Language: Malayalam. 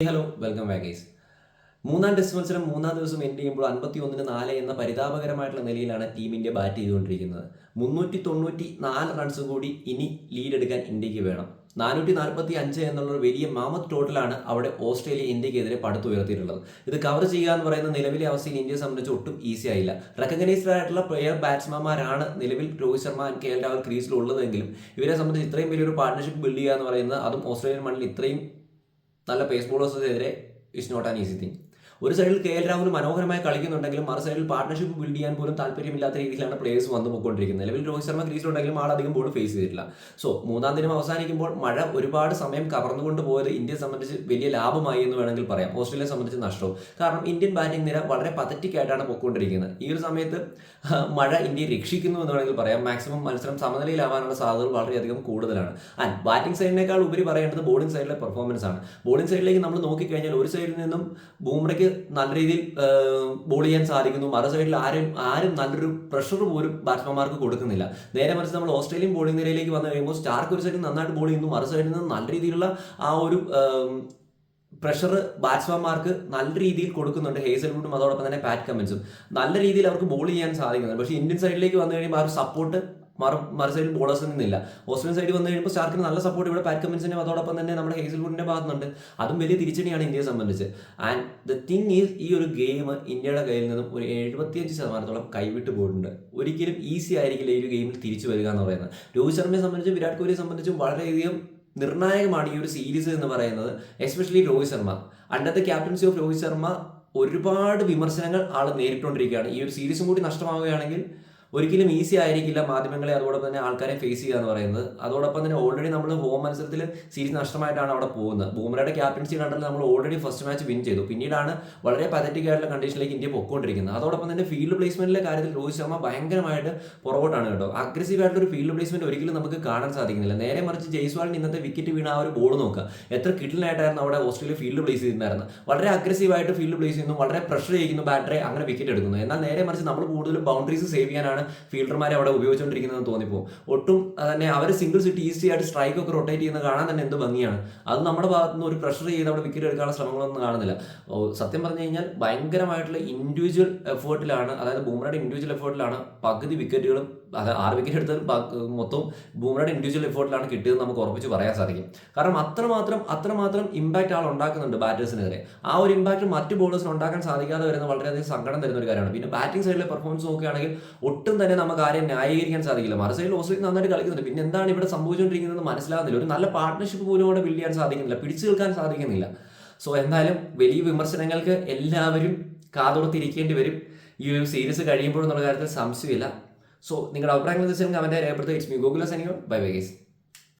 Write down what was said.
ഹലോ വെൽക്കം വാഗേസ് മൂന്നാം ടെസ്റ്റ് മത്സരം മൂന്നാം ദിവസം എൻഡ് ചെയ്യുമ്പോൾ അൻപത്തി ഒന്നിന് നാല് എന്ന പരിതാപകരമായിട്ടുള്ള നിലയിലാണ് ടീം ഇന്ത്യ ബാറ്റ് ചെയ്തുകൊണ്ടിരിക്കുന്നത്. മുന്നൂറ്റി തൊണ്ണൂറ്റി നാല് റൺസ് കൂടി ഇനി ലീഡ് എടുക്കാൻ ഇന്ത്യയ്ക്ക് വേണം. നാനൂറ്റി നാൽപ്പത്തി അഞ്ച് എന്നുള്ള ഒരു വലിയ മാമത്ത് ടോട്ടലാണ് അവിടെ ഓസ്ട്രേലിയ ഇന്ത്യക്കെതിരെ പടുത്തുയർത്തിയിട്ടുള്ളത് ഇത് കവർ ചെയ്യുക എന്ന് പറയുന്ന നിലവിലെ അവസ്ഥയിൽ ഇന്ത്യയെ സംബന്ധിച്ച് ഒട്ടും ഈസി ആയില്ല. റെക്കഗ്നൈസ്ഡ് ആയിട്ടുള്ള പ്ലെയർ ബാറ്റ്സ്മാൻമാരാണ് നിലവിൽ രോഹിത് ശർമ്മ കെ എൽ രാഹുൽ ക്രീസിൽ ഉള്ളതെങ്കിലും ഇവരെ സംബന്ധിച്ച് ഇത്രയും വലിയൊരു പാർട്ട്ണർഷിപ്പ് ബിൽഡ് ചെയ്യുക എന്ന് പറയുന്നത് അതും ഓസ്ട്രേലിയൻ മണ്ണിൽ ഇത്രയും നല്ല pace ബോളേഴ്സിനെതിരെ it's not an easy thing ഒരു സൈഡിൽ കെ എൽ രാഹുൽ മനോഹരമായി കളിക്കുന്നുണ്ടെങ്കിലും മറു സൈഡിൽ പാർട്ട്ണർഷിപ്പ് ബിൽഡ് ചെയ്യാൻ പോലും താല്പര്യമില്ലാത്ത രീതിയിലാണ് പ്ലേയേഴ്സ് വന്നു പോയിക്കൊണ്ടിരിക്കുന്നത്. നിലവിൽ രോഹിത് ശർമ്മ ക്രീസിലുണ്ടെങ്കിലും ആളധികം ബോൾ ഫേസ് ചെയ്തിട്ടില്ല. സോ മൂന്നാം ദിനം അവസാനിക്കുമ്പോൾ മഴ ഒരുപാട് സമയം കവർന്നുകൊണ്ട് പോയത് ഇന്ത്യയെ സംബന്ധിച്ച് വലിയ ലാഭമായി എന്ന് വേണമെങ്കിൽ പറയാം. ഓസ്ട്രേലിയയെ സംബന്ധിച്ച് നഷ്ടവും. കാരണം ഇന്ത്യൻ ബാറ്റിംഗ് നിര വളരെ പതറ്റിക് ആയിട്ടാണ് പോയിക്കൊണ്ടിരിക്കുന്നത്. ഈ ഒരു സമയത്ത് മഴ ഇന്ത്യയെ രക്ഷിക്കുന്നു എന്ന് വേണമെങ്കിൽ പറയാം. മാക്സിമം മത്സരം സമനിലയിലാവാനുള്ള സാധ്യതകൾ വളരെയധികം കൂടുതലാണ്. ആൻഡ് ബാറ്റിംഗ് സൈഡിനേക്കാൾ ഉപരി പറയേണ്ടത് ബോളിംഗ് സൈഡിലെ പെർഫോമൻസ് ആണ്. ബോളിംഗ് സൈഡിലേക്ക് നമ്മൾ നോക്കിക്കഴിഞ്ഞാൽ ഒരു സൈഡിൽ നിന്നും ബൂമറയ്ക്ക് നല്ല രീതിയിൽ ബോൾ ചെയ്യാൻ സാധിക്കുന്നു. മറു സൈഡിൽ ആരും ആരും നല്ലൊരു പ്രഷർ പോലും ബാറ്റ്സ്മാൻമാർക്ക് കൊടുക്കുന്നില്ല. നേരെ മറിച്ച് നമ്മൾ ഓസ്ട്രേലിയൻ ബോളിംഗ് നിരയിലേക്ക് വന്നു കഴിയുമ്പോൾ സ്റ്റാർക്ക് ഒരു സൈഡിൽ നന്നായിട്ട് ബോൾ ചെയ്യുന്നു. മറു സൈഡിൽ നിന്ന് നല്ല രീതിയിലുള്ള ആ ഒരു പ്രഷർ ബാറ്റ്സ്മാൻമാർക്ക് നല്ല രീതിയിൽ കൊടുക്കുന്നുണ്ട് ഹേസൽവുഡും അതോടൊപ്പം തന്നെ പാറ്റ് കമ്മിൻസും. നല്ല രീതിയിൽ അവർക്ക് ബോൾ ചെയ്യാൻ സാധിക്കുന്നുണ്ട്. പക്ഷേ ഇന്ത്യൻ സൈഡിലേക്ക് വന്നു കഴിയുമ്പോൾ ആ ഒരു സപ്പോർട്ട് മറു സൈഡിൽ ബോളേഴ്സിൽ നിന്നില്ല ഓസ്ട്രേലിയൻ സൈഡിൽ വന്നു കഴിയുമ്പോൾ സ്റ്റാർക്കിന് നല്ല സപ്പോർട്ട് ഇവിടെ പാറ്റ് കമ്മിൻസിനും അതോടൊപ്പം തന്നെ നമ്മുടെ ഹേസിൽവുഡിന്റെ ഭാഗത്തുനിന്നുണ്ട്. അതും വലിയ തിരിച്ചടിയാണ് ഇന്ത്യയെ സംബന്ധിച്ച്. ആൻഡ് ദ തിങ് ഈസ് ഈ ഒരു ഗെയിം ഇന്ത്യയുടെ കയ്യിൽ നിന്നും ഒരു എഴുപത്തിയഞ്ച് ശതമാനത്തോളം കൈവിട്ട് പോയിട്ടുണ്ട്. ഒരിക്കലും ഈസി ആയിരിക്കില്ല ഈ ഒരു ഗെയിമിൽ തിരിച്ചു വരിക എന്ന് പറയുന്നത്. രോഹിത് ശർമ്മയെ സംബന്ധിച്ചും വിരാട് കോഹ്ലിയെ സംബന്ധിച്ചും വളരെയധികം നിർണായകമാണ് ഈ ഒരു സീരീസ് എന്ന് പറയുന്നത് especially Rohit Sharma. Under the captaincy of Rohit Sharma ഒരുപാട് വിമർശനങ്ങൾ ആൾ നേരിട്ടുകൊണ്ടിരിക്കുകയാണ്. ഈ ഒരു സീരീസും കൂടി നഷ്ടമാവുകയാണെങ്കിൽ ഒരിക്കലും ഈസി ആയിരിക്കില്ല മാധ്യമങ്ങളെ അതോടൊപ്പം തന്നെ ആൾക്കാരെ ഫേസ് ചെയ്യുക എന്ന് പറയുന്നത്. അതോടൊപ്പം തന്നെ ഓൾറെഡി നമ്മൾ ഹോം മത്സരത്തിൽ സീരീസ് നഷ്ടമായിട്ടാണ് അവിടെ പോകുന്നത്. ബൂമറയുടെ ക്യാപ്റ്റൻസി കണ്ടത് നമ്മൾ ഓൾറെഡി ഫസ്റ്റ് മാച്ച് വിൻ ചെയ്തു. പിന്നീടാണ് വളരെ പതറ്റിക് ആയിട്ടുള്ള കണ്ടീഷനിലേക്ക് ഇന്ത്യ പൊക്കോണ്ടിരിക്കുന്നത്. അതോടൊപ്പം തന്നെ ഫീൽഡ് പ്ലേസ്മെന്റിലെ കാര്യത്തിൽ രോഹിത് ശർമ്മ ഭയങ്കരമായിട്ട് പുറകോട്ടാണ് കേട്ടോ. അഗ്രസീവ് ആയിട്ടുള്ള ഒരു ഫീൽഡ് പ്ലേസ്മെന്റ് ഒരിക്കലും നമുക്ക് കാണാൻ സാധിക്കുന്നില്ല. നേരെ മറിച്ച് ജയ്സ്വാളിന് ഇന്നത്തെ വിക്കറ്റ് വീണ ആ ഒരു ബോൾ നോക്കുക. എത്ര കിട്ടിലായിട്ടായിരുന്നു അവിടെ ഓസ്ട്രേലിയ ഫീൽഡ് പ്ലേസ് ചെയ്തിട്ടുണ്ടായിരുന്നത്. വളരെ അഗ്രസീവ് ആയിട്ട് ഫീൽഡ് പ്ലേസ് ചെയ്യുന്നു വളരെ പ്രഷർ ചെയ്യുന്നു ബാറ്ററെ അങ്ങനെ വിക്കറ്റ് എടുക്കുന്നു. എന്നാൽ നേരെ മറിച്ച് നമ്മൾ കൂടുതലും ബൗണ്ടറീസ് സേവ് ചെയ്യാനാണ് ഫീൽഡർമാരെ അവിടെ ഉപയോഗിച്ചുകൊണ്ടിരിക്കുന്നതെന്ന് തോന്നിപ്പോ ഒട്ടും തന്നെ അവർ സിംഗിൾ സിറ്റ് ഈസി ആയിട്ട് സ്ട്രൈക്ക് ഒക്കെ റൊട്ടേറ്റ് ചെയ്യുന്ന കാണാൻ തന്നെ എന്ത് ഭംഗിയാണ്. അത് നമ്മുടെ ഭാഗത്തു നിന്ന് ഒരു പ്രഷർ ചെയ്ത് അവിടെ വിക്കറ്റ് എടുക്കാനുള്ള ശ്രമങ്ങളൊന്നും കാണുന്നില്ല. സത്യം പറഞ്ഞു കഴിഞ്ഞാൽ ഭയങ്കരമായിട്ടുള്ള ഇൻഡിവിജ്വൽ എഫേർട്ടിലാണ് അതായത് ബൂമറയുടെ ഇൻഡിവിജ്വൽ എഫേർട്ടിലാണ് പകുതി വിക്കറ്റുകളും അത് ആറ് വിക്കറ്റ് എടുത്തത് മൊത്തം ബൂമറയുടെ ഇൻഡിവിജ്വൽ എഫേർട്ടിലാണ് കിട്ടിയത് നമുക്ക് ഉറപ്പിച്ച് പറയാൻ സാധിക്കും. കാരണം അത്രമാത്രം അത്രമാത്രം ഇമ്പാക്റ്റ് ആൾ ഉണ്ടാക്കുന്നുണ്ട് ബാറ്റേഴ്സിനെതിരെ ആ ഒരു ഇമ്പാക്റ്റ് മറ്റ് ബോളേഴ്സിന് ഉണ്ടാക്കാൻ സാധിക്കാതെ വരുന്ന വളരെയധികം സങ്കടം തരുന്ന ഒരു കാര്യമാണ്. പിന്നെ ബാറ്റിംഗ് സൈഡിലെ പെർഫോമൻസ് നോക്കുകയാണെങ്കിൽ ഒട്ടും തന്നെ നമുക്ക് ആരെയും ന്യായീകരിക്കാൻ സാധിക്കില്ല. മറു സൈഡിൽ ഓസ്ട്രേലിയ നന്നായിട്ട് കളിക്കുന്നുണ്ട്. പിന്നെ എന്താണ് ഇവിടെ സംഭവിച്ചുകൊണ്ടിരിക്കുന്നത് മനസ്സിലാകുന്നില്ല ഒരു നല്ല പാർട്ട്ണർഷിപ്പ് പോലും അവിടെ ബിൽഡ് ചെയ്യാൻ സാധിക്കുന്നില്ല. പിടിച്ചു നിൽക്കാൻ സാധിക്കുന്നില്ല. സോ എന്തായാലും വലിയ വിമർശനങ്ങൾക്ക് എല്ലാവരും കാതോർത്തിരിക്കേണ്ടി വരും. ഈ ഒരു സീരീസ് കഴിയുമ്പോഴെന്നുള്ള കാര്യത്തിൽ സംശയമില്ല. സോ നിങ്ങളുടെ അഭിപ്രായങ്ങൾ തീർച്ചയായും കമന്റായി രേഖപ്പെടുത്തുക. ഇറ്റ്സ് മീ ഗൂഗിൾ സനിയോ ബൈ ബൈ ഗൈസ്